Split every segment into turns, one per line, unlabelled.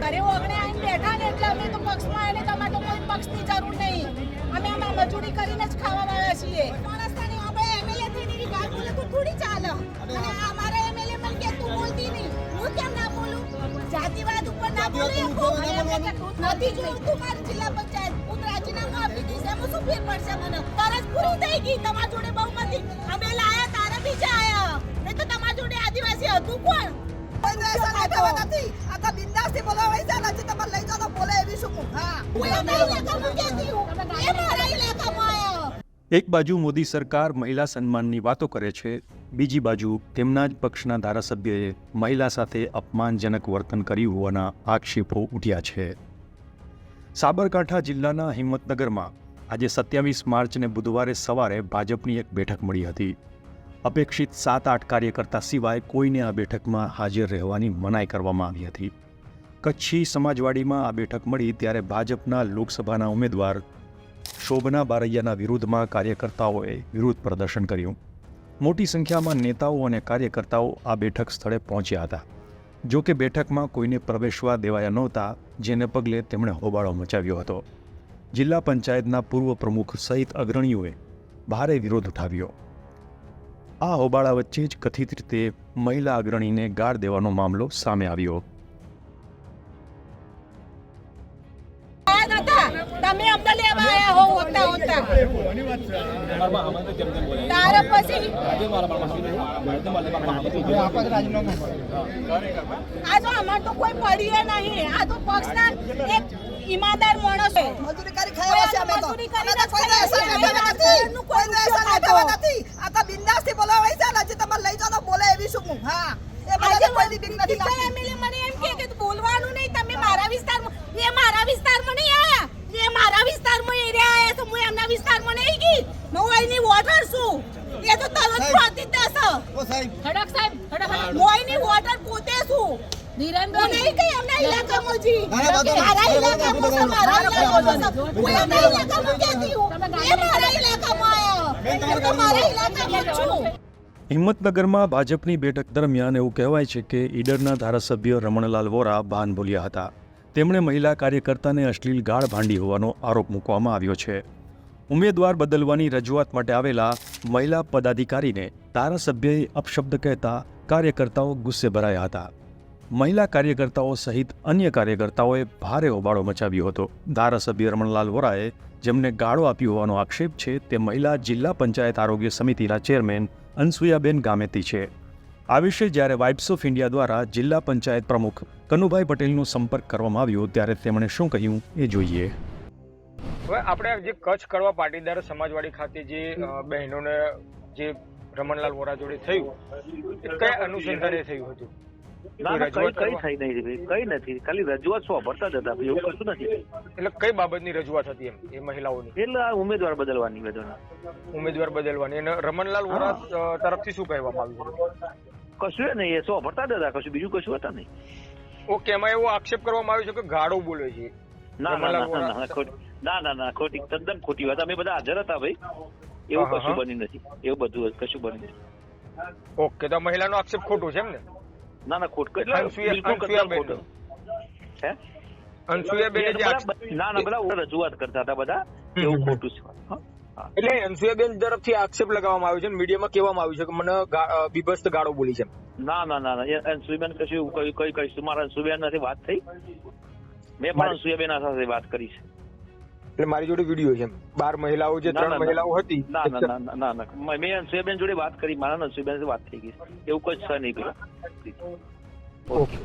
ઘરે ઓગણે આવીને બેઠા ને એટલે અમે તો પક્ષમાં આવીને તમારે તો કોઈ પક્ષની જરૂર નહીં. અમે આમાં મજૂરી કરીને જ ખાવા આવ્યા છીએ. માણસની આપણે એમએલએ થઈને બોલે તો થોડી ચાલે. અને અમારા એમએલએ મને કે તું બોલતી નહીં. હું કેમ ના બોલું? જાતિવાદ ઉપર ના બોલું નથી જોયું તું મારી જિલ્લા પંચાયત? હું રાજીનામું આપી દઈશ? એમાં શું ફેર પડશે મને? તરત પૂરી થઈ ગઈ તમારા જોડે બહુમતી. અમે
એક બાજુ મોદી સરકાર મહિલા સન્માનની વાતો કરે છે, બીજી બાજુ તેમના જ પક્ષના ધારાસભ્યએ મહિલા સાથે અપમાનજનક વર્તન કર્યું હોવાના આક્ષેપો ઉઠ્યા છે. સાબરકાંઠા જિલ્લાના હિંમતનગરમાં આજે સત્યાવીસ માર્ચને બુધવારે સવારે ભાજપની એક બેઠક મળી હતી. અપેક્ષિત સાત આઠ કાર્યકર્તા સિવાય કોઈને આ બેઠકમાં હાજર રહેવાની મનાઈ કરવામાં આવી હતી. કચ્છી સમાજવાડીમાં આ બેઠક મળી ત્યારે ભાજપના લોકસભાના ઉમેદવાર શોભના બારૈયાના વિરુદ્ધમાં કાર્યકર્તાઓએ વિરોધ પ્રદર્શન કર્યું. મોટી સંખ્યામાં નેતાઓ અને કાર્યકર્તાઓ આ બેઠક સ્થળે પહોંચ્યા હતા. જો કે બેઠકમાં કોઈને પ્રવેશવા દેવાયા નહોતા, જેને પગલે તેમણે હોબાળો મચાવ્યો હતો. જિલ્લા પંચાયતના પૂર્વ પ્રમુખ સહિત અગ્રણીઓએ ભારે વિરોધ ઉઠાવ્યો. આ હોબાળા વચ્ચે જ કથિત રીતે મહિલા અગ્રણીને ગાળ દેવાનો મામલો સામે આવ્યો.
કોઈ પડીએ નહીં આ તો પક્ષના ઈમાનદાર માણસ
મજૂરી કરી ખાવા તો અમે તો
છીએ.
નથી
કોઈ
એસા નથી આ તો બિંદાસથી બોલાવાય છે નથી તમારે લઈ તો બોલે એવી શું હા એ
આજે
કોઈ કોઈની નથી
એમ કે તું બોલવાનું નહીં તમે મારા વિસ્તારમાં એ મારા વિસ્તારમાં નહીં આયા એ મારા વિસ્તારમાં એરિયા આયા તો હું એમના વિસ્તારમાં નહીં ગઈ. નો આઈની વોટર છું. એ તો તરત ફરતી ઓ સાહેબ. ખડક સાહેબ ખડક નો આઈની વોટર પોતે છું. હું નહીં કઈ એમના ઇલાકામાં જી મારા ઇલાકામાં છે, મારા ઇલાકામાં. હું એમના ઇલાકામાં કહેતી હું? એ મારા ઇલાકામાં આયા. હું તો મારા ઇલાકામાં છું.
હિંમતનગરમાં ભાજપની બેઠક દરમિયાન એવું કહેવાય છે કે ઈડરના ધારાસભ્ય રમણલાલ વોરા બાન બોલ્યા હતા. તેમણે મહિલા કાર્યકર્તાને અશ્લીલ ગાળ ભાંડી હોવાનો આરોપ મૂકવામાં આવ્યો છે. ઉમેદવાર બદલવાની રજૂઆત માટે આવેલા મહિલા પદાધિકારીને ધારાસભ્યએ અપશબ્દ કહેતા કાર્યકર્તાઓ ગુસ્સે ભરાયા હતા. મહિલા કાર્યકર્તાઓ સહિત અન્ય કાર્યકર્તાઓએ ભારે હોબાળો મચાવ્યો હતો. ધારાસભ્ય રમણલાલ વોરાએ જેમને ગાળો આપ્યો હોવાનો આક્ષેપ છે તે મહિલા જિલ્લા પંચાયત આરોગ્ય સમિતિના ચેરમેન અનસુયાબેન ગામેતી છે. આ વિશે જ્યારે વાઇબ્સ ઓફ ઇન્ડિયા દ્વારા જિલ્લા પંચાયત પ્રમુખ કનુભાઈ પટેલનો સંપર્ક કરવામાં આવ્યો ત્યારે તેમણે શું કહ્યું એ જોઈએ.
હવે આપણે જે કચ્છ કરવા પાટીદાર સમાજવાડી ખાતે જે બહેનોને જે રમણલાલ વોરા જોડે થયું એ કયા અનુસંધાને થયું હતું?
કઈ નથી. ખાલી રજૂઆત શું ભરતા જ હતા એવું કશું નથી.
એટલે કઈ બાબતની રજૂઆત હતી એમ એ મહિલાઓની?
એટલે આ ઉમેદવાર બદલવાની
ઉમેદવાર બદલવાની અને રમણલાલ વોરા તરફથી શું કહેવામાં આવ્યું
કશું નહીં એ સો ભરતા જ હતા કશું બીજું કશું હતા નહીં.
ઓકે એમાં એવો આક્ષેપ કરવામાં આવ્યો છે કે ગાળો બોલે છે.
ના ના ના ના ના ના ખોટી તદ્દન ખોટી વાત. અમે બધા હાજર હતા ભાઈ. એવું કશું. બની નથી. એવું બધું કશું બની નથી.
ઓકે તો મહિલાનો આક્ષેપ ખોટો છે એમ ને
ના ના ખોટ ખોટો. હે?
અનસુયાબેને જે
ના ના બધા રજૂઆત કરતા હતા બધા. એવું ખોટું છે.
એટલે અનસુયાબેન તરફથી આક્ષેપ લગાવવામાં આવ્યો છે મીડિયામાં કહેવામાં આવ્યું છે કે મને બીભસ્ત ગાળો બોલી છે
ના ના ના અંશુબેન કશું કઈ કઈ કહીશું મારા અંશુબેન નથી વાત થઈ. મેં પણ અંશુબેન સાથે વાત કરી છે.
એટલે મારી જોડે વીડિયો છે બાર મહિલાઓ જે ત્રણ મહિલાઓ હતી
ના ના ના ના ના ના. મેં અંશુબેન જોડે વાત કરી મારા અંશુબેન સાથે વાત થઈ ગઈ. એવું કોઈ છે નહીં પેલા.
ઓકે.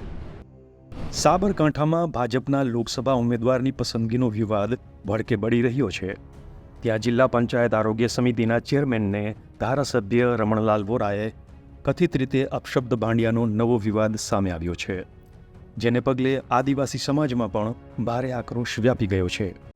સાબરકાંઠામાં ભાજપના લોકસભા ઉમેદવારની પસંદગીનો વિવાદ ભડકે બળી રહ્યો છે. ત્યાં જિલ્લા પંચાયત આરોગ્ય સમિતિના ચેરમેનને ધારાસભ્ય રમણલાલ વોરાએ કથિત રીતે અપશબ્દ ભાંડિયાનો નવો વિવાદ સામે આવ્યો છે જેને પગલે આદિવાસી સમાજમાં પણ ભારે આક્રોશ વ્યાપી ગયો છે.